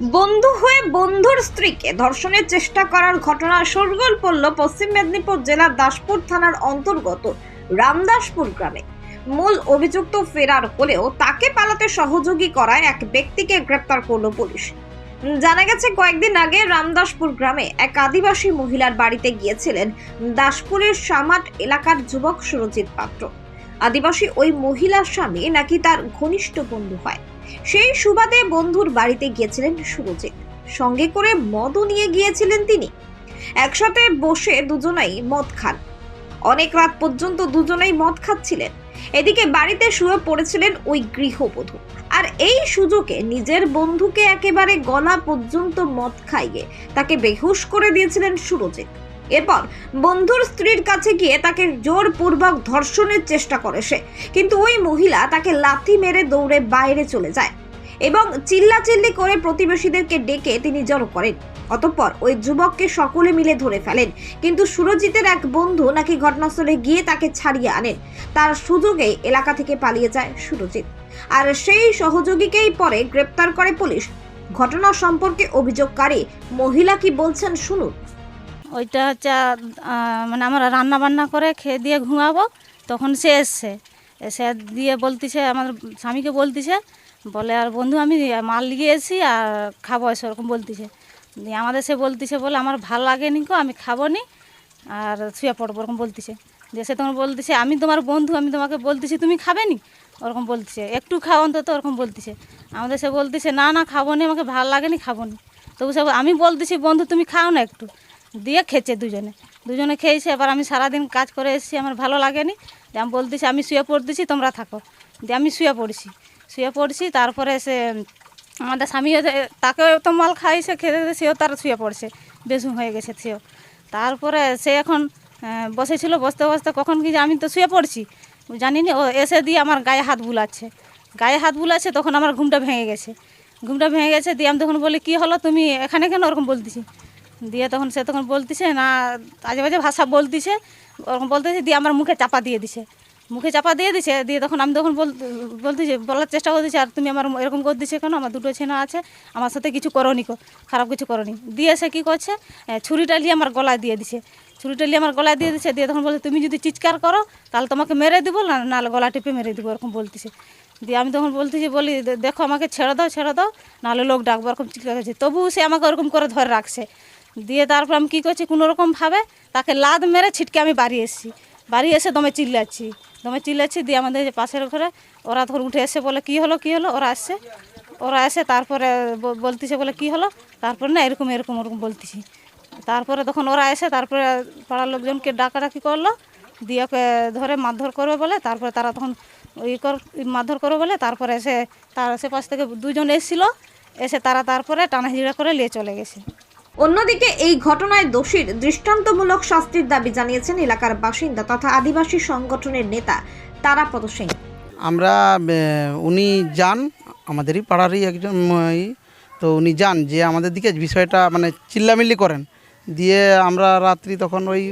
বন্ধু হয়ে বন্ধুর স্ত্রীকে ধর্ষণের চেষ্টা করার ঘটনা সরগোল পড়ল পশ্চিম মেদিনীপুর জেলার দাসপুর থানার অন্তর্গত রামদাসপুর গ্রামে। মূল অভিযুক্ত ফেরার হলেও তাকে পালাতে সহযোগী করায় এক ব্যক্তিকে গ্রেপ্তার করল পুলিশ। জানা গেছে, কয়েকদিন আগে রামদাসপুর গ্রামে এক আদিবাসী মহিলার বাড়িতে গিয়েছিলেন দাসপুরের সামাট এলাকার যুবক সুরজিৎ পাত্র। আদিবাসী ওই মহিলার স্বামী নাকি তার ঘনিষ্ঠ বন্ধু হয়। সেই সুবাদে বন্ধুর বাড়িতে গিয়েছিলেন সুরজিৎ সঙ্গে করে মদও নিয়ে গিয়েছিলেন তিনি। একসাথে বসে দুজনেই মদ খান। অনেক রাত পর্যন্ত দুজনেই মদ খাচ্ছিলেন। এদিকে বাড়িতে শুয়ে পড়েছিলেন ওই গৃহবধূ। আর এই সুযোগে নিজের বন্ধুকে একেবারে গলা পর্যন্ত মদ খাইয়ে তাকে বেহুশ করে দিয়েছিলেন সুরজিৎ এরপর বন্ধুর স্ত্রীর কাছে গিয়ে তাকে জোরপূর্বক ধর্ষণের চেষ্টা করে সে। কিন্তু ওই মহিলা তাকে লাথি মেরে দৌড়ে বাইরে চলে যায় এবং চিল্লাচিল্লি করে প্রতিবেশীদেরকে ডেকে তিনি জড়ো করেন। অতঃপর ওই যুবককে সকলে মিলে ধরে ফেলেন। কিন্তু সুরজিতের এক বন্ধু নাকি ঘটনাস্থলে গিয়ে তাকে ছাড়িয়ে আনেন। তার সুযোগে এলাকা থেকে পালিয়ে যায় সুরজিৎ। আর সেই সহযোগীকেই পরে গ্রেপ্তার করে পুলিশ। ঘটনা সম্পর্কে অভিযোগকারী মহিলা কি বলছেন শুনুন। ওইটা হচ্ছে মানে আমরা রান্না বান্না করে খেয়ে দিয়ে ঘুমাবো, তখন সে এসছে। এসে দিয়ে বলতিছে, আমার স্বামীকে বলতিছে, বলে, আর বন্ধু, আমি মাল এসেছি আর খাব। সেরকম বলতিছে। দিয়ে আমাদের সে বলতিছে বলে, আমার ভালো লাগেনি কো আমি খাব নি আর শুয়ে পড়ব, ওরকম বলতেছে। যে সে তোমার বলতেছে, আমি তোমার বন্ধু, আমি তোমাকে বলতেছি, তুমি খাবে নি ওরকম বলতিছে। একটু খাও অন্তত, ওরকম বলতিছে। আমাদের সে বলতিছে, না না খাব নি আমাকে ভালো লাগেনি খাব নি তবু সে আমি বলতেছি, বন্ধু, তুমি খাও না একটু। দিয়ে খেয়েছে দুজনে। দুজনে খেয়েছে, এবার আমি সারাদিন কাজ করে এসেছি, আমার ভালো লাগেনি। দিয়ে আমি বলতেছি, আমি শুয়ে পড়তেছি, তোমরা থাকো। দিয়ে আমি শুয়ে পড়ছি। শুয়ে পড়ছি, তারপরে সে, আমাদের স্বামীও যে- তাকেও তো মাল খাইছে খেতে সেও তার শুয়ে পড়ছে। বেসুম হয়ে গেছে সেও। তারপরে সে এখন বসেছিল, বসতে বসতে কখন কি যে আমি তো শুয়ে পড়ছি। জানি না ও এসে দিয়ে আমার গায়ে হাত বুলাচ্ছে। গায়ে হাত বুলাচ্ছে, তখন আমার ঘুমটা ভেঙে গেছে। ঘুমটা ভেঙে গেছে, দিয়ে আমি তখন বলি, কী হলো তুমি এখানে কেন? ওরকম বলতেছি। দিয়ে তখন সে তখন বলতিছে, না, আজে বাজে ভাষা বলতিছে। ওরকম বলতেছে, দিয়ে আমার মুখে চাপা দিয়ে দিছে। মুখে চাপা দিয়ে দিছে, দিয়ে তখন আমি তখন বল, বলতেছি, বলার চেষ্টা করতেছি, আর তুমি আমার এরকম করে দিছে কেন? আমার দুটো ছেনা আছে, আমার সাথে কিছু করনি কো, খারাপ কিছু করনি। দিয়ে সে কী করছে ছুরিটা নিয়ে আমার গলায় দিয়ে দিছে। ছুরিটা নিয়ে আমার গলায় দিয়ে দিছে, দিয়ে তখন বলছে, তুমি যদি চিৎকার করো, তাহলে তোমাকে মেরে দিব, না নাহলে গলা টিপে মেরে দিব, এরকম বলতেছে। দিয়ে আমি তখন বলতেছি, বলি দেখো আমাকে ছেড়ে দাও ছেড়ে দাও, নাহলে লোক ডাকবো, এরকম চিৎকার করছে। তবুও সে আমাকে ওরকম করে ধরে রাখছে। দিয়ে তারপর আমি কী করছি কোনো রকমভাবে তাকে লাদ মেরে ছিটকে আমি বাড়ি এসেছি। বাড়ি এসে দমে চিল্লাচ্ছি। দমে চিল্লাচ্ছি দিয়ে আমাদের পাশের ঘরে ওরা তখন উঠে এসে বলে, কী হলো কী হলো? ওরা আসছে ওরা এসে তারপরে বলতিছে, বলে, কী হলো? তারপরে না এরকম এরকম, ওরকম বলতেছি। তারপরে তখন ওরা এসে তারপরে পাড়ার লোকজনকে ডাকাডাকি করল, দিয়ে ধরে মারধর করবে বলে, তারপরে তারা তখন ই কর, মারধর করবে বলে, তারপরে এসে তার আশেপাশ থেকে দুজন এসেছিল। এসে তারা তারপরে টানাহিড়া করে নিয়ে চলে গেছে। অন্যদিকে, এই ঘটনায় দোষীর দৃষ্টান্তমূলক শাস্তির দাবি জানিয়েছেন এলাকার বাসিন্দা তথা আদিবাসী সংগঠনের নেতা তারাপদ সিং আমরা উনি যান, আমাদেরই পাড়ারই একজন তো উনি যান, যে আমাদের দিকে বিষয়টা মানে চিল্লামিল্লি করেন। দিয়ে আমরা রাত্রি তখন ওই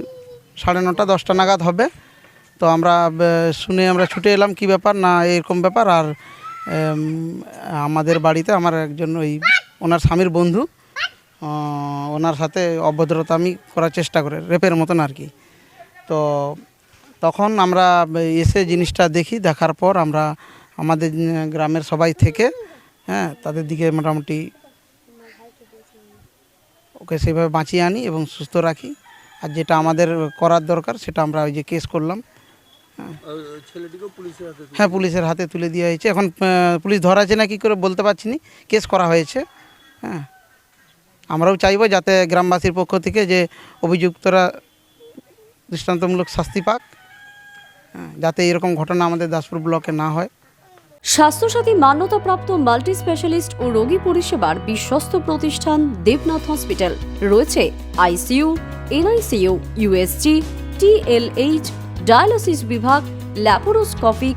সাড়ে নটা, দশটা নাগাদ হবে। তো আমরা শুনে আমরা ছুটে এলাম, কি ব্যাপার? না, এরকম ব্যাপার। আর আমাদের বাড়িতে আমার একজন ওই, ওনার স্বামীর বন্ধু ওনার সাথে অভদ্রতা আমি করার চেষ্টা করে রেপের মতন আর কি। তো তখন আমরা এসে জিনিসটা দেখি দেখার পর আমরা আমাদের গ্রামের সবাই থেকে হ্যাঁ তাদের দিকে মোটামুটি ওকে সেইভাবে বাঁচিয়ে আনি এবং সুস্থ রাখি। আর যেটা আমাদের করার দরকার সেটা আমরা ওই যে কেস করলাম। হ্যাঁ। পুলিশের হাতে তুলে দেওয়া হয়েছে। এখন পুলিশ ধরাছে না কি করে বলতে পারছি না। কেস করা হয়েছে। হ্যাঁ। আমরাও চাইব যাতে গ্রামবাসীর পক্ষ থেকে যে অভিযুক্তরা দৃষ্টান্তমূলক শাস্তি পাক হ্যাঁ, যাতে এরকম ঘটনা আমাদের দাসপুর ব্লকে না হয়। স্বাস্থ্যসাথী মান্যতাপ্রাপ্ত মাল্টি স্পেশালিস্ট ও রোগী পরিষেবার বিশ্বস্ত প্রতিষ্ঠান দেবনাথ হসপিটাল। রয়েছে ICU NICU USG TLH dialysis বিভাগ ল্যাপারোস্কোপিক